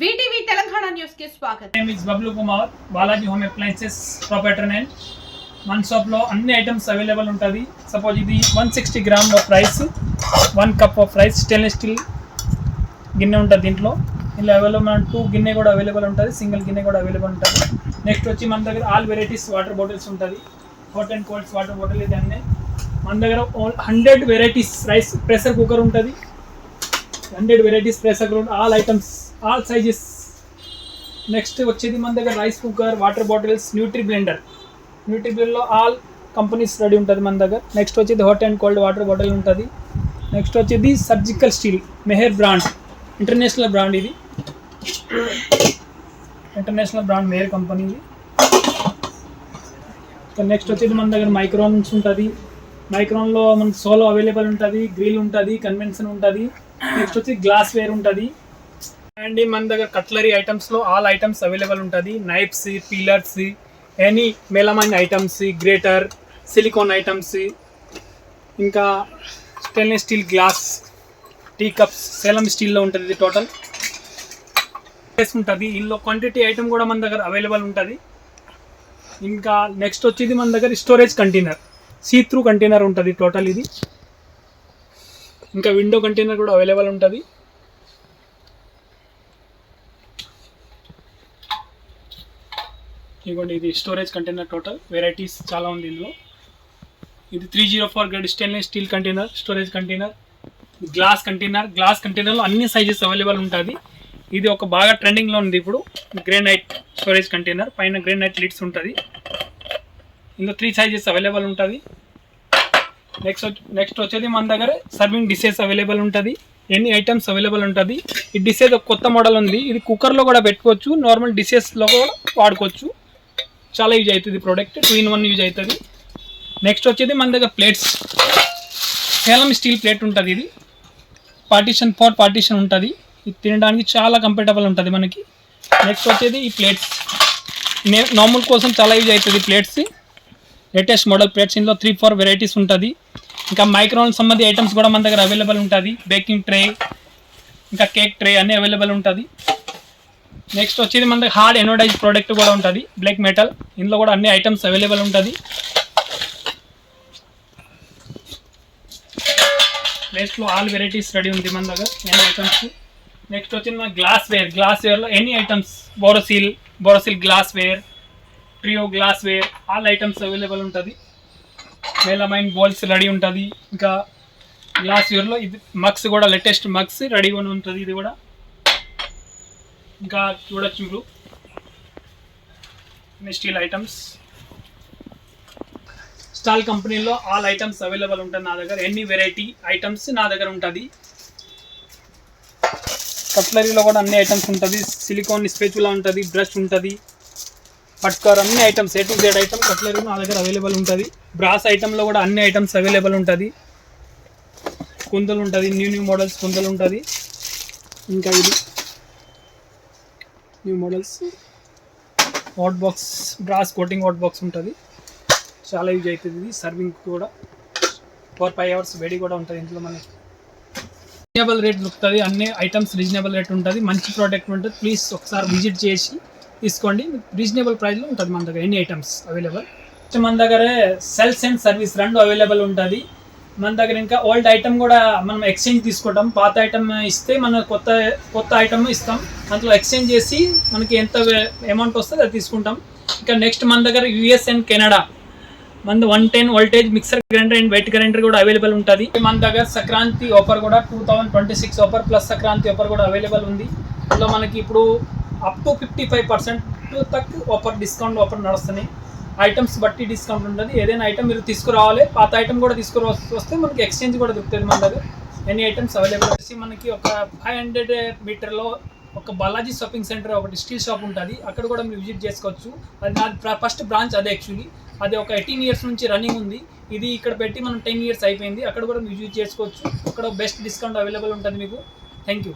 VTV Telangana న్యూస్కి స్వాగతం. Name is Bablu Kumar Balaji home appliances proprietor నేను మన షాప్లో అన్ని ఐటమ్స్ అవైలబుల్ ఉంటుంది. సపోజ్ ఇది one sixty gram of rice one cup of rice stainless steel గిన్నె ఉంటుంది దీంట్లో. ఇలా అవైలబుల్ టూ గిన్నె కూడా అవైలబుల్ ఉంటుంది. సింగిల్ గిన్నె కూడా అవైలబుల్ ఉంటుంది. నెక్స్ట్ వచ్చి మన దగ్గర ఆల్ వెరైటీస్ వాటర్ బాటిల్స్ ఉంటుంది. Hot and colds water bottle ఇది అన్నీ మన దగ్గర hundred varieties rice pressure cooker ఉంటుంది. Hundred varieties pressure cooker all items all sizes. Next వచ్చేది మన దగ్గర rice cooker water bottles nutri blender. Nutri బ్లెండర్లో ఆల్ కంపెనీస్ రెడీ ఉంటుంది మన దగ్గర. నెక్స్ట్ వచ్చేది hot and cold water bottle ఉంటుంది. నెక్స్ట్ వచ్చేది surgical steel Mehar brand international brand ఇది. ఇంటర్నేషనల్ బ్రాండ్ మెహర్ కంపెనీ ఇది. నెక్స్ట్ వచ్చేది మన దగ్గర మైక్రోన్స్ ఉంటుంది. మైక్రోన్లో మనకి సోలో అవైలబుల్ ఉంటుంది గ్రిల్ ఉంటుంది కన్వెన్షన్ ఉంటుంది. నెక్స్ట్ వచ్చి గ్లాస్ వేర్ ఉంటుంది. అండ్ మన దగ్గర కట్లరీ ఐటమ్స్లో ఆల్ ఐటమ్స్ అవైలబుల్ ఉంటుంది. Knifes peelers any melamine items grater silicone items ఇంకా stainless steel glass tea cups Salem స్టీల్లో ఉంటుంది ఇది టోటల్ ఉంటుంది. ఇందులో క్వాంటిటీ ఐటమ్ కూడా మన దగ్గర అవైలబుల్ ఉంటుంది. ఇంకా నెక్స్ట్ వచ్చేది మన దగ్గర storage container see through container ఉంటుంది టోటల్ ఇది. ఇంకా విండో కంటైనర్ కూడా అవైలబుల్ ఉంటుంది. ఇదిగోండి ఇది స్టోరేజ్ కంటైనర్ టోటల్ వెరైటీస్ చాలా ఉంది ఇందులో. ఇది three zero four grade stainless steel container storage container glass container glass కంటైనర్లో అన్ని సైజెస్ అవైలబుల్ ఉంటుంది. ఇది ఒక బాగా ట్రెండింగ్లో ఉంది ఇప్పుడు. గ్రేనైట్ స్టోరేజ్ కంటైనర్ పైన గ్రేనైట్ లిడ్స్ ఉంటుంది. ఇందులో త్రీ సైజెస్ అవైలబుల్ ఉంటుంది. నెక్స్ట్ నెక్స్ట్ వచ్చేది మన దగ్గర సర్వింగ్ డిషెస్ అవైలబుల్ ఉంటుంది. ఎన్ని ఐటమ్స్ అవైలబుల్ ఉంటుంది. ఈ డిషెస్ ఒక కొత్త మోడల్ ఉంది. ఇది కుక్కర్లో కూడా పెట్టుకోవచ్చు. నార్మల్ డిషెస్లో కూడా వాడుకోవచ్చు. చాలా యూజ్ అవుతుంది product two in one use అవుతుంది. నెక్స్ట్ వచ్చేది మన దగ్గర ప్లేట్స్ సేలం స్టీల్ ప్లేట్ ఉంటుంది ఇది. పార్టీషన్ ఫోర్ పార్టీషన్ ఉంటుంది. ఇది తినడానికి చాలా కంఫర్టబుల్ ఉంటుంది మనకి. నెక్స్ట్ వచ్చేది ఈ ప్లేట్స్ నే నార్మల్ కోసం చాలా యూజ్ అవుతుంది ప్లేట్స్ లేటెస్ట్ మోడల్ ప్లేట్స్ ఇందులో త్రీ ఫోర్ వెరైటీస్ ఉంటుంది. ఇంకా మైక్రోన్ సంబంధి ఐటమ్స్ కూడా మన దగ్గర అవైలబుల్ ఉంటుంది. బేకింగ్ ట్రే ఇంకా కేక్ ట్రే అన్నీ అవైలబుల్ ఉంటుంది. నెక్స్ట్ వచ్చేది మన దగ్గర హార్డ్ ఎనోడైజ్ ప్రోడక్ట్ కూడా ఉంటుంది. బ్లాక్ మెటల్ ఇందులో కూడా అన్ని ఐటమ్స్ అవైలబుల్ ఉంటుంది. ప్లేస్లో ఆల్ వెరైటీస్ రెడీ ఉంది మన దగ్గర ఎన్ని ఐటమ్స్ నెక్స్ట్ వచ్చింది మన glassware glass వేర్లో any items Borosil Borosil glassware trio glassware all items available ఉంటుంది. మెలమైన్ బౌల్స్ రెడీ ఉంటుంది. ఇంకా గ్లాస్ వేర్లో ఇది మగ్స్ కూడా లేటెస్ట్ మగ్స్ రెడీగానే ఉంటుంది ఇది కూడా. ఇంకా చూడొచ్చు మీరు స్టీల్ ఐటమ్స్ స్టాల్ కంపెనీలో ఆల్ ఐటమ్స్ అవైలబుల్ ఉంటుంది నా దగ్గర. ఎన్ని వెరైటీ ఐటమ్స్ నా దగ్గర ఉంటుంది. కట్లరీలో కూడా అన్ని ఐటమ్స్ ఉంటుంది. సిలికాన్ స్పెచులా ఉంటుంది. బ్రష్ ఉంటుంది. పట్కర్ అన్ని items A to Z item cutlery నా దగ్గర అవైలబుల్ ఉంటుంది. బ్రాస్ ఐటమ్లో కూడా అన్ని ఐటమ్స్ అవైలబుల్ ఉంటుంది. కుందలు ఉంటుంది న్యూ న్యూ మోడల్స్ కుందలు ఉంటుంది ఇంకా ఇది. New models hot box brass coating hot box ఉంటుంది. చాలా యూజ్ అవుతుంది ఇది. సర్వింగ్ కూడా. ఫోర్ ఫైవ్ అవర్స్ వేడి కూడా ఉంటుంది ఇంట్లో మనకి. రీజనబుల్ రేట్ దొరుకుతుంది. అన్ని ఐటమ్స్ రీజనబుల్ రేట్ ఉంటుంది. మంచి ప్రోడక్ట్ ఉంటుంది ప్లీజ్ ఒకసారి విజిట్ చేసి తీసుకోండి. రీజనబుల్ ప్రైస్లో ఉంటుంది మన దగ్గర. ఎన్ని ఐటమ్స్ అవైలబుల్? మన దగ్గర సెల్స్ అండ్ సర్వీస్ రెండు అవైలబుల్ ఉంటుంది. మన దగ్గర ఇంకా ఓల్డ్ ఐటమ్ కూడా మనం ఎక్స్చేంజ్ తీసుకుంటాం. పాత ఐటమ్ ఇస్తే మనం కొత్త కొత్త ఐటమ్ ఇస్తాం. అందులో ఎక్స్చేంజ్ చేసి మనకి ఎంత అమౌంట్ వస్తుంది అది తీసుకుంటాం. ఇంకా నెక్స్ట్ మన దగ్గర యూఎస్ అండ్ కెనడా మన one ten voltage mixer grinder and wet grinder కూడా అవైలబుల్ ఉంటుంది. మన దగ్గర సంక్రాంతి ఆఫర్ కూడా two thousand twenty six offer plus Sankranti offer కూడా అవైలబుల్ ఉంది. అందులో మనకి ఇప్పుడు up to fifty five percent తక్ ఆఫర్ డిస్కౌంట్ ఆఫర్ నడుస్తున్నాయి. ఐటమ్స్ బట్టి డిస్కౌంట్ ఉంటుంది. ఏదైనా ఐటమ్ మీరు తీసుకురావాలి పాత ఐటమ్ కూడా తీసుకురా వస్తే మనకి ఎక్స్చేంజ్ కూడా దొరుకుతుంది మన దగ్గర. ఎన్ని ఐటమ్స్ అవైలబుల్ వచ్చి మనకి ఒక ఫైవ్ హండ్రెడ్ మీటర్లో ఒక బాలాజీ షాపింగ్ సెంటర్ ఒకటి స్టీల్ షాప్ ఉంటుంది. అక్కడ కూడా మీరు విజిట్ చేసుకోవచ్చు. అది నా ఫస్ట్ బ్రాంచ్ అదే యాక్చువల్లీ అది ఒక ఎయిటీన్ ఇయర్స్ నుంచి రన్నింగ్ ఉంది. ఇది ఇక్కడ పెట్టి మనం టెన్ ఇయర్స్ అయిపోయింది. అక్కడ కూడా మీరు విజిట్ చేసుకోవచ్చు. అక్కడ బెస్ట్ డిస్కౌంట్ అవైలబుల్ ఉంటుంది మీకు. Thank you